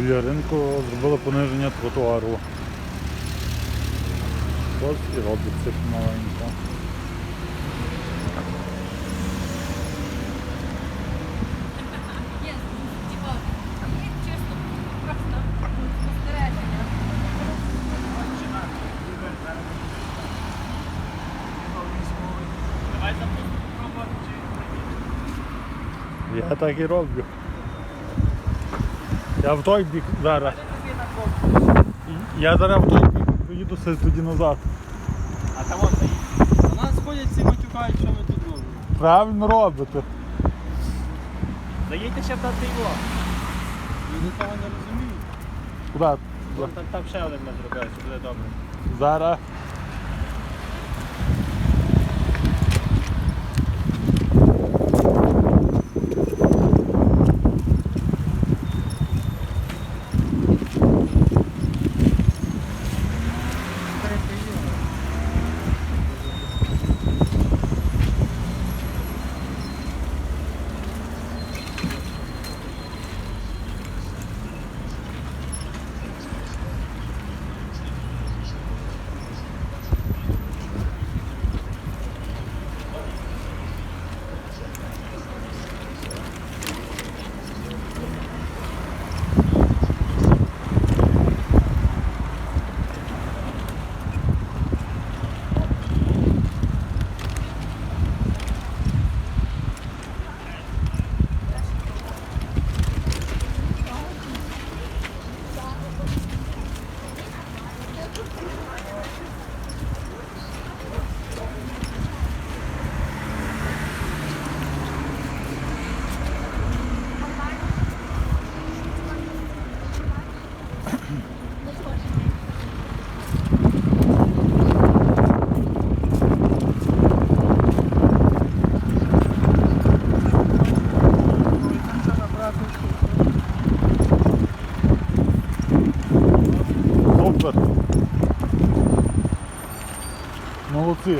біля ринку зробили пониження тротуару. Ось і робиться маленько. Я так і роблю. Я в той бік зараз. Я зараз в той бік поїду все тоді назад. А там он стоїть. У нас ходять всі матюкають, що ми тут робимо. Правильно робите. Заїдьте ще дати його. Вони того не розуміють. Куди? Там, там ще один ми зробили, що буде добре. Зараз. Супер. Молодці.